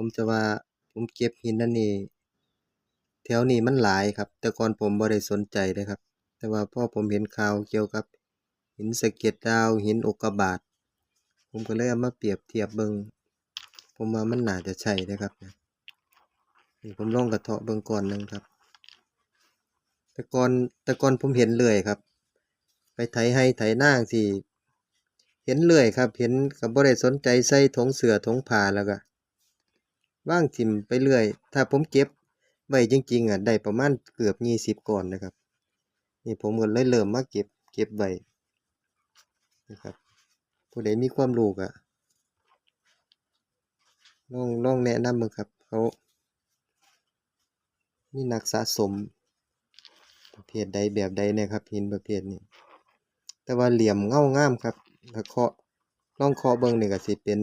ผมจะว่าผมเก็บหินอันนี้ แถวนี้มันหลายครับ แต่ก่อนผมบ่ได้สนใจเด้ครับ แต่ว่าพอผมเห็นข่าวเกี่ยวกับ หินสะเก็ดดาวหินอุกกาบาตผมก็เลยเอามาเปรียบเทียบเบิงผมว่ามันน่าจะใช่เด้ครับนี่ผมลองกระเทาะเบิงก่อนหนึงครับ แต่ก่อนแต่ก่อนผมเห็นเลื่อยครับ ไปไถไร่ไถนาจั่งซี้เห็นเลื่อยครับ เห็นก็บ่ได้สนใจใส่ถงเสือถงผ้าแล้วก็ วางทิ่มไปเรื่อย ถ้าผมเก็บไว้จริงๆอะได้ประมาณเกือบ20ก้อนนะครับ นี่ผมก็เลยเริ่มมาเก็บเก็บไว้นะครับผู้ใดมีความรู้ก็ลองลองแนะนำเบิ่งครับเขามีนักสะสม ประเภทใดแบบใดน่ครับหินประเภทนี้ แต่ว่าเหลี่ยมเงางามครับถ้าเคาะลองเคาะเบิ่งนี่ก็สิเป็น